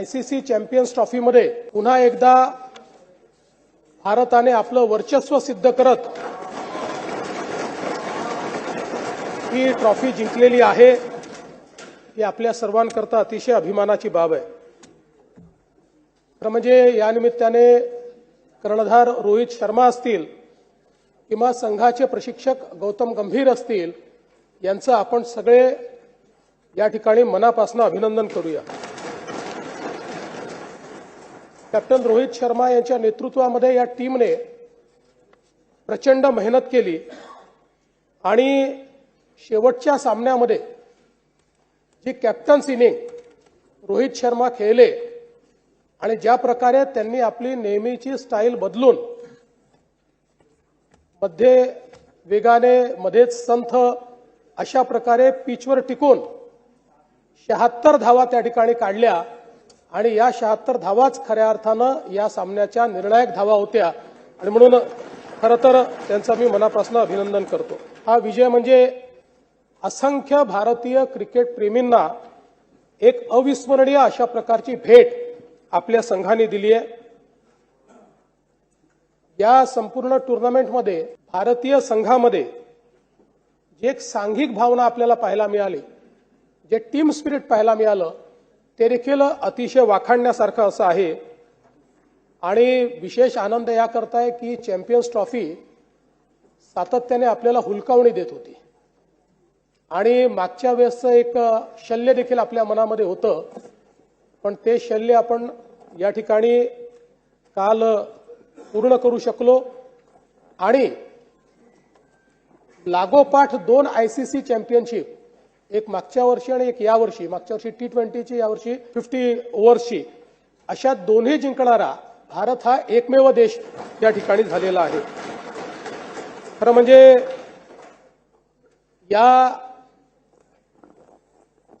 ICC champions ट्रॉफीमध्ये पुन्हा एकदा भारताने आपलं वर्चस्व सिद्ध करत ही ट्रॉफी जिंकलेली आहे ही आपल्या सर्वांकरता अतिशय अभिमानाची बाब आहे. खरं म्हणजे या निमित्ताने कर्णधार रोहित शर्मा असतील किंवा संघाचे प्रशिक्षक गौतम गंभीर असतील यांचं आपण सगळे या ठिकाणी मनापासून अभिनंदन करूया. कॅप्टन रोहित शर्मा यांच्या नेतृत्वामध्ये या टीमने प्रचंड मेहनत केली. आणि शेवटच्या सामन्यामध्ये जी कॅप्टन्स इनिंग रोहित शर्मा खेळले आणि ज्या प्रकारे त्यांनी आपली नेहमीची स्टाईल बदलून मध्ये वेगाने मध्येच संथ अशा प्रकारे पिचवर टिकून शहात्तर धावा त्या ठिकाणी काढल्या. आणि या शहात्तर धावाच खऱ्या अर्थानं या सामन्याच्या निर्णायक धावा होत्या. आणि म्हणून खरं तर त्यांचं मी मनापासून अभिनंदन करतो. हा विजय म्हणजे असंख्य भारतीय क्रिकेट प्रेमींना एक अविस्मरणीय अशा प्रकारची भेट आपल्या संघाने दिली आहे. या संपूर्ण टुर्नामेंटमध्ये भारतीय संघामध्ये जी एक सांघिक भावना आपल्याला पाहायला मिळाली जे टीम स्पिरिट पाहायला मिळालं ते देखील अतिशय वाखाणण्यासारखं असं आहे. आणि विशेष आनंद याकरता आहे की चॅम्पियन्स ट्रॉफी सातत्याने आपल्याला हुलकावणी देत होती. आणि मागच्या वेळेसचं एक शल्य देखील आपल्या मनामध्ये होतं. पण ते शल्य आपण या ठिकाणी काल पूर्ण करू शकलो. आणि लागोपाठ दोन आयसीसी चॅम्पियनशिप एक मागच्या वर्षी आणि एक यावर्षी मागच्या वर्षी टी ट्वेंटीची यावर्षी फिफ्टी ओव्हर्सची अशा दोन्ही जिंकणारा भारत हा एकमेव देश या ठिकाणी झालेला आहे. खरं म्हणजे या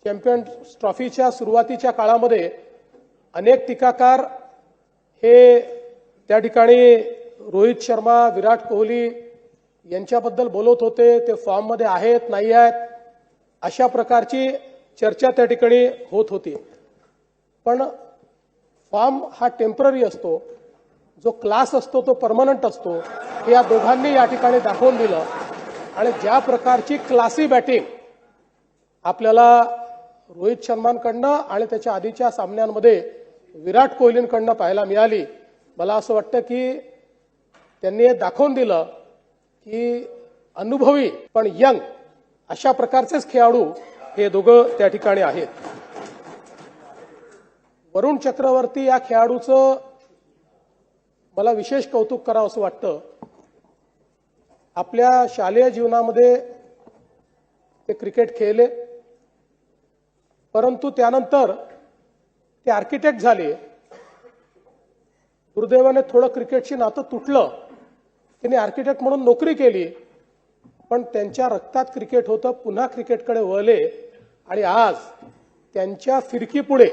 चॅम्पियन्स ट्रॉफीच्या सुरुवातीच्या काळामध्ये अनेक टीकाकार हे त्या ठिकाणी रोहित शर्मा विराट कोहली यांच्याबद्दल बोलत होते ते फॉर्ममध्ये आहेत नाही आहेत अशा प्रकारची चर्चा त्या ठिकाणी होत होती. पण फॉर्म हा टेंपररी असतो. जो क्लास असतो तो परमनंट असतो. हे या दोघांनी या ठिकाणी दाखवून दिलं. आणि ज्या प्रकारची क्लासी बॅटिंग आपल्याला रोहित शर्मांकडनं आणि त्याच्या आधीच्या सामन्यांमध्ये विराट कोहलींकडनं पाहायला मिळाली मला असं वाटतं की त्यांनी हे दाखवून दिलं की अनुभवी पण यंग अशा प्रकारचेच खेळाडू हे दोघं त्या ठिकाणी आहेत. वरुण चक्रवर्ती या खेळाडूचं मला विशेष कौतुक करावं असं वाटतं. आपल्या शालेय जीवनामध्ये ते क्रिकेट खेळले. परंतु त्यानंतर ते आर्किटेक्ट झाले. दुर्दैवाने थोडं क्रिकेटशी नातं तुटलं. त्यांनी आर्किटेक्ट म्हणून नोकरी केली. पण त्यांच्या रक्तात क्रिकेट होतं पुन्हा क्रिकेटकडे वळले आणि आज त्यांच्या फिरकीपुढे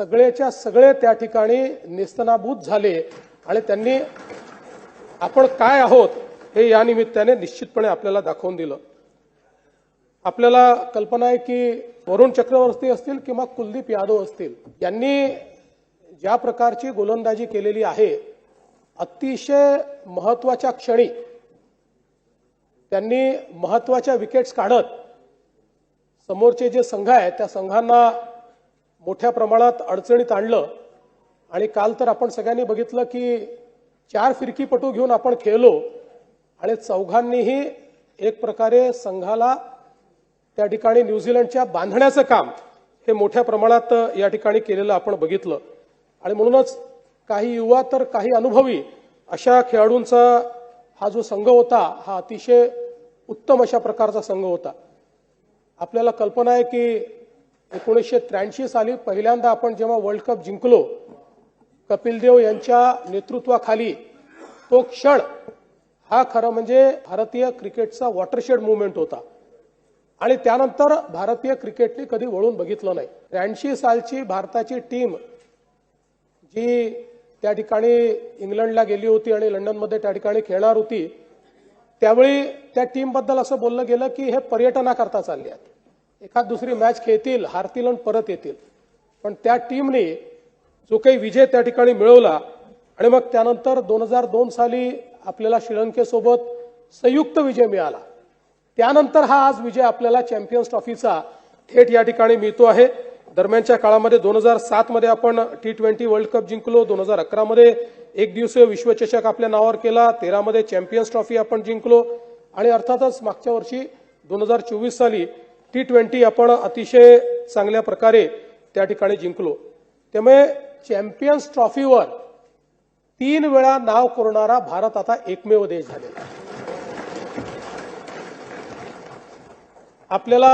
सगळेच्या सगळे त्या ठिकाणी नेस्तनाभूत झाले आणि त्यांनी आपण काय आहोत हे या निमित्ताने निश्चितपणे आपल्याला दाखवून दिलं. आपल्याला कल्पना आहे की वरुण चक्रवर्ती असतील किंवा कुलदीप यादव असतील यांनी ज्या प्रकारची गोलंदाजी केलेली आहे अतिशय महत्त्वाच्या क्षणी त्यांनी महत्त्वाच्या विकेट्स काढत समोरचे जे संघ आहेत त्या संघांना मोठ्या प्रमाणात अडचणीत आणलं. आणि काल तर आपण सगळ्यांनी बघितलं की चार फिरकीपटू घेऊन आपण खेळलो आणि चौघांनीही एक प्रकारे संघाला त्या ठिकाणी न्यूझीलंडच्या बांधण्याचं काम हे मोठ्या प्रमाणात या ठिकाणी केलेलं आपण बघितलं. आणि म्हणूनच काही युवा तर काही अनुभवी अशा खेळाडूंचा हा जो संघ होता हा अतिशय उत्तम अशा प्रकारचा संघ होता. आपल्याला कल्पना आहे की एकोणीसशे त्र्याऐंशी साली पहिल्यांदा आपण जेव्हा वर्ल्ड कप जिंकलो कपिल देव यांच्या नेतृत्वाखाली तो क्षण हा खरं म्हणजे भारतीय क्रिकेटचा वॉटरशेड मुवमेंट होता. आणि त्यानंतर भारतीय क्रिकेटने कधी वळून बघितलं नाही. त्र्याऐंशी सालची भारताची टीम जी त्या ठिकाणी इंग्लंडला गेली होती आणि लंडनमध्ये त्या ठिकाणी खेळणार होती त्यावेळी त्या टीमबद्दल असं बोललं गेलं की हे पर्यटनाकरता चालले आहेत. एखाद दुसरी मॅच खेळतील हारतील आणि परत येतील. पण पण त्या टीमने जो काही विजय त्या ठिकाणी मिळवला आणि मग त्यानंतर दोन हजार दोन साली आपल्याला श्रीलंकेसोबत संयुक्त विजय मिळाला. त्यानंतर हा आज विजय आपल्याला चॅम्पियन्स ट्रॉफीचा थेट या ठिकाणी मिळतो आहे. दरम्यानच्या काळामध्ये दोन हजार सातमध्ये आपण टी ट्वेंटी वर्ल्ड कप जिंकलो. दोन हजार अकरामध्ये एक दिवसीय विश्वचषक आपल्या नावावर केला. तेरामध्ये चॅम्पियन्स ट्रॉफी आपण जिंकलो. आणि अर्थातच मागच्या वर्षी दोन हजार चोवीस साली टी ट्वेंटी आपण अतिशय चांगल्या प्रकारे त्या ठिकाणी जिंकलो. त्यामुळे चॅम्पियन्स ट्रॉफीवर तीन वेळा नाव कोरणारा भारत आता एकमेव देश झालेला आपल्याला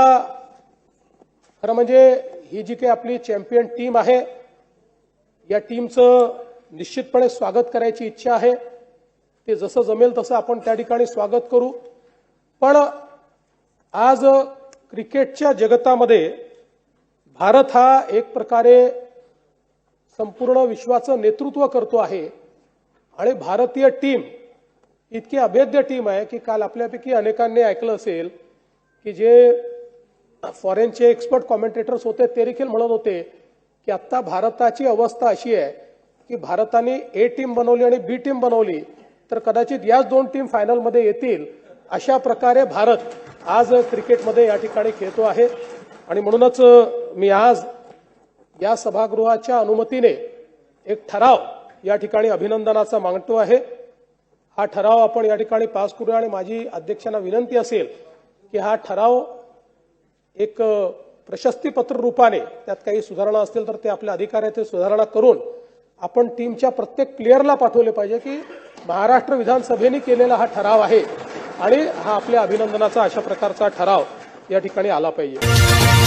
खरं म्हणजे ही जी काही आपली चॅम्पियन टीम आहे या टीमचं निश्चितपणे स्वागत करायची इच्छा आहे. ते जसं जमेल तसं आपण त्या ठिकाणी स्वागत करू. पण आज क्रिकेटच्या जगतामध्ये भारत हा एक प्रकारे संपूर्ण विश्वाचं नेतृत्व करतो आहे. आणि भारतीय टीम इतकी अभेद्य टीम आहे की काल आपल्यापैकी अनेकांनी ऐकलं असेल की जे फॉरेनचे एक्सपर्ट कॉमेंटेटर्स होते ते देखील म्हणत होते की आत्ता भारताची अवस्था अशी आहे की भारताने ए टीम बनवली आणि बी टीम बनवली तर कदाचित याच दोन टीम फायनलमध्ये येतील. अशा प्रकारे भारत आज क्रिकेटमध्ये या ठिकाणी खेळतो आहे. आणि म्हणूनच मी आज या सभागृहाच्या अनुमतीने एक ठराव या ठिकाणी अभिनंदनाचा मागतो आहे. हा ठराव आपण या ठिकाणी पास करूया आणि माझी अध्यक्षांना विनंती असेल की हा ठराव एक प्रशस्तीपत्र रूपाने त्यात काही सुधारणा असतील तर ते आपल्या अधिकाऱ्याचे सुधारणा करून आपण टीमच्या प्रत्येक प्लेअरला पाठवले पाहिजे की महाराष्ट्र विधानसभेने केलेला हा ठराव आहे आणि हा आपल्या अभिनंदनाचा अशा प्रकारचा ठराव या ठिकाणी आला पाहिजे.